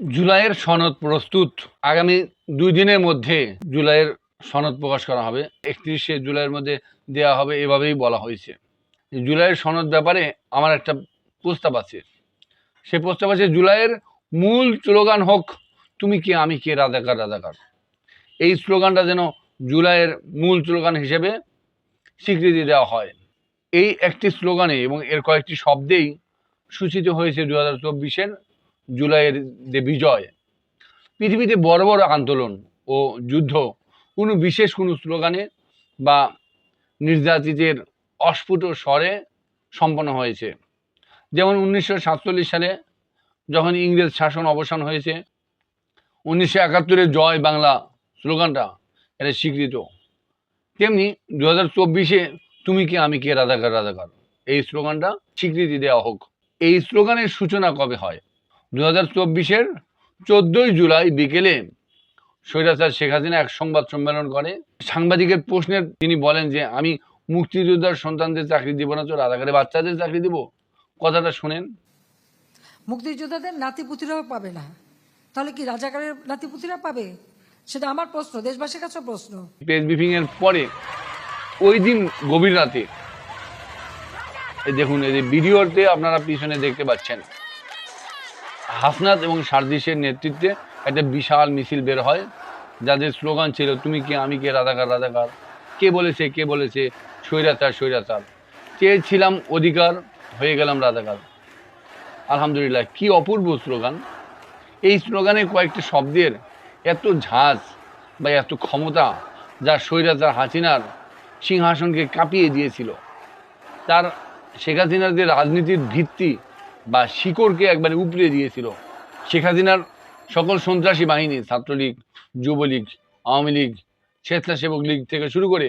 জুলাইয়ের সনদ প্রস্তুত। আগামী দুই দিনের মধ্যে জুলাইয়ের সনদ প্রকাশ করা হবে। একত্রিশে জুলাইয়ের মধ্যে দেওয়া হবে, এভাবেই বলা হয়েছে। জুলাইয়ের সনদ ব্যাপারে আমার একটা প্রস্তাব আছে। সে প্রস্তাব আছে, জুলাইয়ের মূল স্লোগান হোক, তুমি কে, আমি কে, রাজাকার রাজাকার। এই স্লোগানটা যেন জুলাইয়ের মূল স্লোগান হিসেবে স্বীকৃতি দেওয়া হয়। এই একটি স্লোগানে এবং এর কয়েকটি শব্দেই সূচিত হয়েছে দু হাজার চব্বিশের জুলাইয়ের যে বিজয়, পৃথিবীতে বড় বড় আন্দোলন ও যুদ্ধ, কোনো বিশেষ কোনো স্লোগানে বা নির্যাতিতের অস্ফুট স্বরে সম্পন্ন হয়েছে। যেমন উনিশশো সাতচল্লিশ সালে যখন ইংরেজ শাসন অবসান হয়েছে, উনিশশো একাত্তরের জয় বাংলা স্লোগানটা এটা স্বীকৃত। তেমনি দু হাজার চব্বিশে তুমি কে, আমি কে রাজাকার রাজাকার এই স্লোগানটা স্বীকৃতি দেওয়া হোক। এই স্লোগানের সূচনা কবে হয়? দু হাজার চব্বিশের চোদ্দোই জুলাই বিকেলে স্বৈরাচার শেখ হাসিনা এক সংবাদ সম্মেলন করে। সাংবাদিকের প্রশ্নের তিনি বলেন যে আমি মুক্তিযোদ্ধার সন্তানদের চাকরি দিব না তো রাজাকারের বাচ্চাদের চাকরি দিব। কথাটা শুনেন। মুক্তিযোদ্ধাদের নাতিপুতিরাও পাবে না। তাহলে কি রাজাকারের নাতিপুতিরা পাবে? সেটা আমার প্রশ্ন দেশবাসীর কাছে প্রশ্ন। প্রেস ব্রিফিং এর পরে ওই দিন গভীর রাতে এই দেখুন এই ভিডিওতে আপনারা পিছনে দেখতে পাচ্ছেন হাসনাত এবং সারদিসের নেতৃত্বে একটা বিশাল মিছিল বের হয়, যাদের স্লোগান ছিল, তুমি কে, আমি কে রাধাকার রাধাকার কে বলেছে কে বলেছে? স্বৈরাচার স্বৈরাচার। চেয়েছিলাম অধিকার, হয়ে গেলাম রাধাকার আলহামদুলিল্লাহ, কি অপূর্ব স্লোগান। এই স্লোগানে কয়েকটি শব্দের এত ঝাঁজ বা এত ক্ষমতা যা স্বৈরাচার হাসিনার সিংহাসনকে কাঁপিয়ে দিয়েছিল। তার শেখ হাসিনার যে রাজনীতির ভিত্তি বা শিকড়কে একবারে উপড়ে দিয়েছিল। শেখ হাসিনার সকল সন্ত্রাসী বাহিনী, ছাত্রলীগ, যুবলীগ, আওয়ামী লীগ, স্বেচ্ছাসেবক লীগ থেকে শুরু করে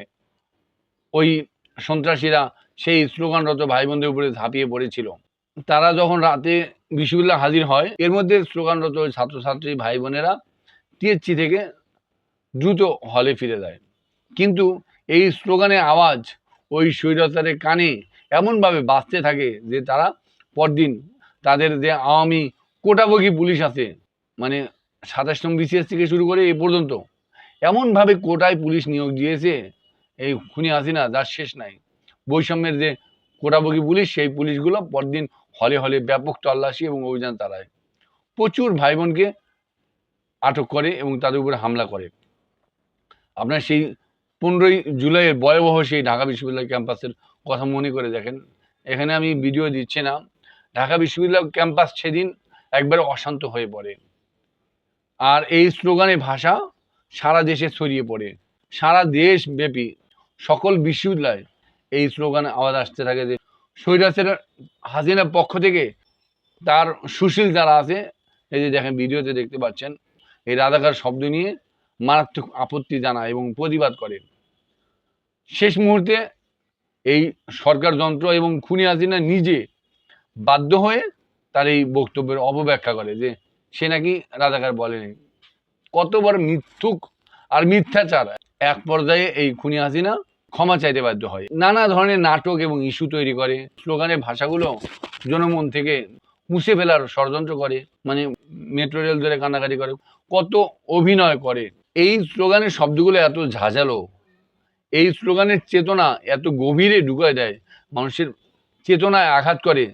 ওই সন্ত্রাসীরা সেই স্লোগানরত ভাই বোনদের উপরে ঝাঁপিয়ে পড়েছিল। তারা যখন রাতে বিশ্ববিদ্যালয়ে হাজির হয়, এর মধ্যে স্লোগানরত ওই ছাত্রছাত্রী ভাই বোনেরা টিএসসি থেকে দ্রুত হলে ফিরে যায়। কিন্তু এই স্লোগানের আওয়াজ ওই স্বৈরাচারের কানে এমনভাবে বাঁচতে থাকে যে তারা পরদিন তাদের যে আওয়ামী কোটাবগি পুলিশ আছে মানে সাতাশ নম্বর বিসিএস থেকে শুরু করে এ পর্যন্ত, এমনভাবে কোটায় পুলিশ নিয়োগ দিয়েছে, এই খুনি হাসিনা যার শেষ নাই। বৈষম্যের যে কোটাবগি পুলিশ, সেই পুলিশগুলো পরদিন হলে হলে ব্যাপক তল্লাশি এবং অভিযান চালায়। প্রচুর ভাই বোনকে আটক করে এবং তাদের উপরে হামলা করে। আপনার সেই পনেরোই জুলাইয়ের ভয়াবহ সেই ঢাকা বিশ্ববিদ্যালয় ক্যাম্পাসের কথা মনে করে দেখেন। এখানে আমি ভিডিও দিচ্ছি না। ঢাকা বিশ্ববিদ্যালয় ক্যাম্পাস সেদিন একবারে অশান্ত হয়ে পড়ে। আর এই স্লোগানের ভাষা সারা দেশে ছড়িয়ে পড়ে। সারা দেশ ব্যাপী সকল বিশ্ববিদ্যালয় এই স্লোগান আওয়াজ আসতে থাকে যে স্বৈরাচার হাসিনার পক্ষ থেকে তার সুশীল যারা আছে, এই যে দেখেন ভিডিওতে দেখতে পাচ্ছেন, এই রাধাকার শব্দ নিয়ে মারাত্মক আপত্তি জানায় এবং প্রতিবাদ করে। শেষ মুহূর্তে এই সরকার যন্ত্র এবং খুনি হাসিনা নিজে বাধ্য হয়ে তার এই বক্তব্যের অপব্যাখ্যা করে যে সে নাকি রাজাকার বলেনি। কতবার মিথ্যুক আর মিথ্যাচার এক পর্যায়ে এই খুনি হাসিনা ক্ষমা চাইতে বাধ্য হয়। নানা ধরনের নাটক এবং ইস্যু তৈরি করে, স্লোগানের ভাষাগুলো জনমন থেকে মুছে ফেলার ষড়যন্ত্র করে মানে মেট্রো রেল ধরে কান্নাকাটি করে, কত অভিনয় করে। এই স্লোগানের শব্দগুলো এত ঝাঁঝালো, এই স্লোগানের চেতনা এত গভীরে ঢুকায় দেয়, মানুষের চেতনায় আঘাত করে।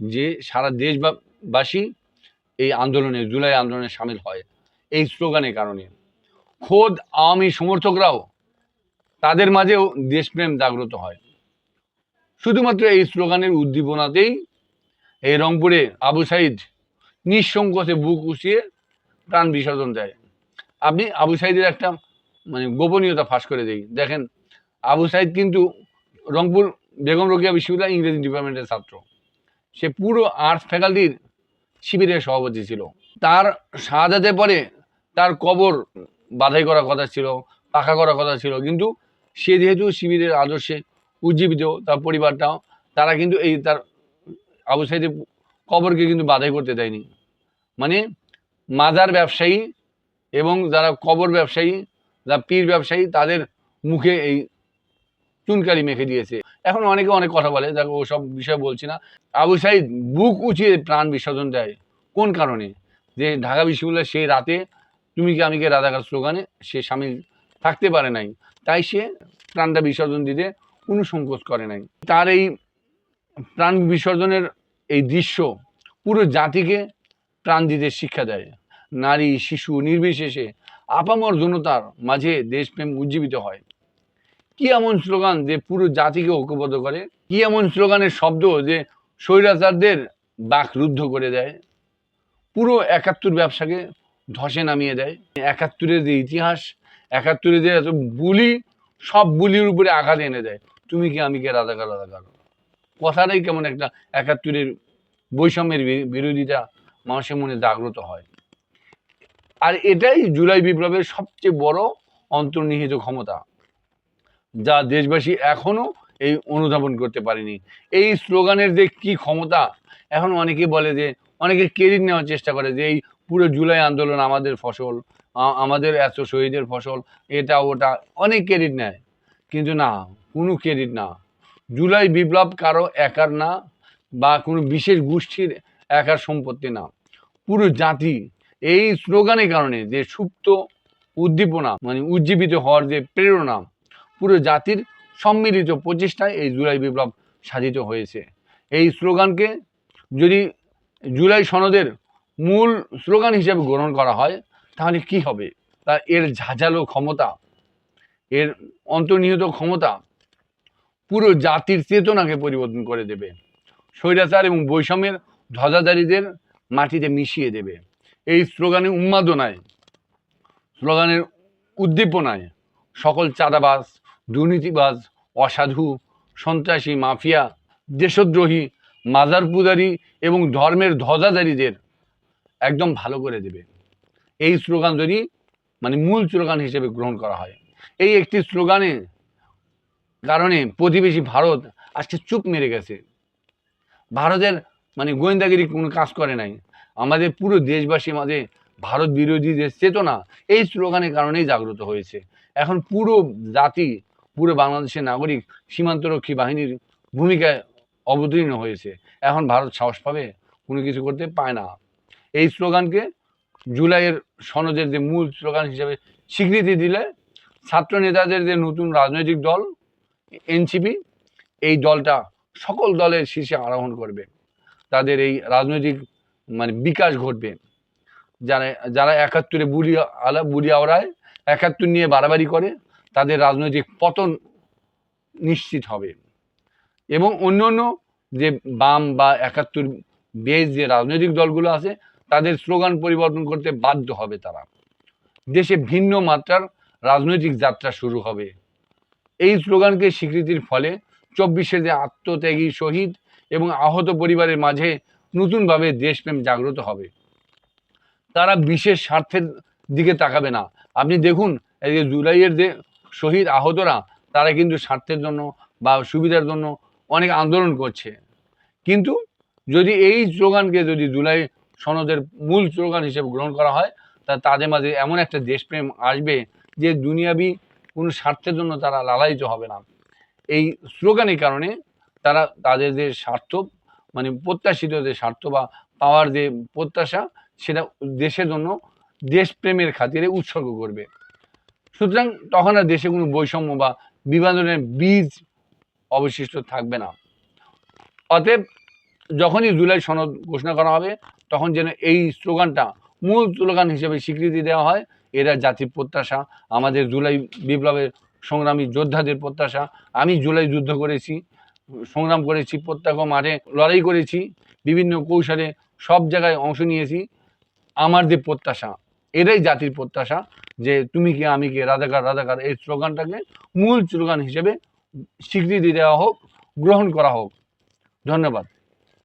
যে সারা দেশবাসী এই আন্দোলনে, জুলাই আন্দোলনে সামিল হয়। এই স্লোগানের কারণে। খোদ আওয়ামী সমর্থকরাও তাদের মাঝেও দেশপ্রেম জাগ্রত হয়। শুধুমাত্র এই স্লোগানের উদ্দীপনাতেই এই রংপুরে আবু সাইদ নিঃসংকোচে বুক উঁচিয়ে প্রাণ বিসর্জন দেয়। আপনি আবু সাইদের একটা মানে গোপনীয়তা ফাঁস করে দেই। দেখেন, আবু সাইদ কিন্তু রংপুর বেগম রোকেয়া বিশ্ববিদ্যালয় ইংরেজি ডিপার্টমেন্টের ছাত্র। সে পুরো আর্টস ফ্যাকাল্টির শিবিরের সভাপতি ছিল। তার শাহাদাতের পরে তার কবর বাধাই করার কথা ছিল, পাকা করার কথা ছিল। কিন্তু সে যেহেতু শিবিরের আদর্শে উজ্জীবিত, তার পরিবারটাও, তারা কিন্তু এই তার আবু সাইদের কবরকে কিন্তু বাধাই করতে দেয়নি। মানে মাজার ব্যবসায়ী এবং যারা কবর ব্যবসায়ী, যারা পীর ব্যবসায়ী, তাদের মুখে এই চুনকালি মেখে দিয়েছে। এখন অনেকে অনেক কথা বলে, দেখো ওসব বিষয়ে বলছি না। আবু সাইদ বুক উঁচিয়ে প্রাণ বিসর্জন দেয়, কোন কারণে? যে ঢাকা বিশ্ববিদ্যালয়ের সেই রাতে, তুমি কি আমি কে রাধাকার স্লোগানে, সে স্বামী থাকতে পারে নাই, তাই সে প্রাণটা বিসর্জন দিতে কোনো সংকোচ করে নাই। তার এই প্রাণ বিসর্জনের এই দৃশ্য পুরো জাতিকে প্রাণ দিতে শিক্ষা দেয়। নারী, শিশু, নির্বিশেষে আপামর জনতার মাঝে দেশপ্রেম উজ্জীবিত হয়। কি এমন স্লোগান যে পুরো জাতিকে ঐক্যবদ্ধ করে? কি এমন স্লোগানের শব্দ যে স্বৈরাচারদের বাক রুদ্ধ করে দেয়? পুরো একাত্তর ব্যবসাকে ধসে নামিয়ে দেয়। একাত্তরের যে ইতিহাস, একাত্তরের যে বুলি, সব বুলির উপরে আঘাত এনে দেয়। তুমি কি, আমি কে রাধাকার রাধাকার কথাটাই কেমন একটা একাত্তরের বৈষম্যের বিরোধিতা মানুষের মনে জাগ্রত হয়। আর এটাই জুলাই বিপ্লবের সবচেয়ে বড় অন্তর্নিহিত ক্ষমতা। যা দেশবাসী এখনও এই অনুধাবন করতে পারেনি। এই স্লোগানের যে কি ক্ষমতা, এখন অনেকে বলে যে, অনেকে ক্রেডিট নেওয়ার চেষ্টা করে যে, এই পুরো জুলাই আন্দোলন আমাদের ফসল আমাদের এত শহীদের ফসল, এটা, ওটা, অনেক ক্রেডিট নেয়। কিন্তু না, কোনো ক্রেডিট না। জুলাই বিপ্লব কারও একার না, বা কোনো বিশেষ গোষ্ঠীর একার সম্পত্তি না। পুরো জাতি, এই স্লোগানের কারণে যে সুপ্ত উদ্দীপনা মানে উজ্জীবিত হওয়ার যে প্রেরণা পুরো জাতির সম্মিলিত প্রচেষ্টায় এই জুলাই বিপ্লব সাধিত হয়েছে। এই স্লোগানকে যদি জুলাই সনদের মূল স্লোগান হিসেবে গ্রহণ করা হয়, তাহলে কি হবে? তা এর ঝাঁঝালো ক্ষমতা, এর অন্তর্নিহিত ক্ষমতা পুরো জাতির চেতনাকে পরিবর্তন করে দেবে। স্বৈরাচার এবং বৈষম্যের ধ্বজাধারীদের মাটিতে মিশিয়ে দেবে। এই স্লোগানের উন্মাদনায়, স্লোগানের উদ্দীপনায় সকল চাঁদাবাজ দুর্নীতিবাজ, অসাধু, সন্ত্রাসী, মাফিয়া, দেশদ্রোহী মাজার পূজারী এবং ধর্মের ধ্বজাধারীদের একদম ভালো করে দেবে। এই স্লোগান যদি মানে মূল স্লোগান হিসেবে গ্রহণ করা হয়। এই একটি স্লোগানে কারণে প্রতিবেশী ভারত আজকে চুপ মেরে গেছে। ভারতের মানে গোয়েন্দাগিরি কোনো কাজ করে নাই। আমাদের পুরো দেশবাসী মাঝে ভারত বিরোধীদের চেতনা, এই স্লোগানের কারণেই জাগ্রত হয়েছে। এখন পুরো জাতি পুরো বাংলাদেশের নাগরিক সীমান্তরক্ষী বাহিনীর ভূমিকায় অবতীর্ণ হয়েছে। এখন ভারত সাহস পাবে? কোনো কিছু করতে পায় না। এই স্লোগানকে জুলাইয়ের সনদের যে মূল স্লোগান হিসেবে স্বীকৃতি দিলে ছাত্র নেতাদের যে নতুন রাজনৈতিক দল, এনসিপি, এই দলটা সকল দলের শীর্ষে আরোহণ করবে। তাদের এই রাজনৈতিক মানে বিকাশ ঘটবে। যারা যারা একাত্তরে বুড়ি আলা, বুড়ি আওড়ায়, একাত্তর নিয়ে বাড়াবাড়ি করে তাদের রাজনৈতিক পতন নিশ্চিত হবে। এবং অন্য অন্য যে বাম বা একাত্তর বেশ যে রাজনৈতিক দলগুলো আছে, তাদের স্লোগান পরিবর্তন করতে বাধ্য হবে তারা। দেশে ভিন্ন মাত্রার রাজনৈতিক যাত্রা শুরু হবে। এই স্লোগানকে স্বীকৃতির ফলে চব্বিশে যে আত্মত্যাগী শহীদ এবং আহত পরিবারের মাঝে নতুনভাবে দেশপ্রেম জাগ্রত হবে। তারা বিশেষ স্বার্থের দিকে তাকাবে না। আপনি দেখুন, এই যে জুলাইয়ের যে শহীদ আহতরা তারা কিন্তু স্বার্থের জন্য বা সুবিধার জন্য অনেক আন্দোলন করছে। কিন্তু যদি এই স্লোগানকে যদি জুলাই সনদের মূল স্লোগান হিসেবে গ্রহণ করা হয়, তা তাদের মাঝে এমন একটা দেশপ্রেম আসবে যে দুনিয়াবি কোনো স্বার্থের জন্য তারা লালায়িত হবে না। এই স্লোগানের কারণে তারা তাদের যে স্বার্থ মানে প্রত্যাশিত যে স্বার্থ বা পাওয়ার যে প্রত্যাশা, সেটা দেশের জন্য দেশপ্রেমের খাতিরে উৎসর্গ করবে। সুতরাং তখন আর দেশে কোনো বৈষম্য বা বিভাজনের বীজ অবশিষ্ট থাকবে না। অতএব যখনই জুলাই সনদ ঘোষণা করা হবে, তখন যেন এই স্লোগানটা মূল স্লোগান হিসেবে স্বীকৃতি দেওয়া হয়। এরা জাতির প্রত্যাশা, আমাদের জুলাই বিপ্লবের সংগ্রামী যোদ্ধাদের প্রত্যাশা। আমি জুলাই যুদ্ধ করেছি, সংগ্রাম করেছি, প্রত্যক্ষ মাঠে লড়াই করেছি, বিভিন্ন কৌশলে সব জায়গায় অংশ নিয়েছি। আমার যে প্রত্যাশা এটাই জাতির প্রত্যাশা যে তুমি কি, আমি কে, রাজাকার রাজাকার, এই স্লোগানটাকে মূল স্লোগান হিসেবে স্বীকৃতি দেওয়া হোক, গ্রহণ করা হোক। ধন্যবাদ।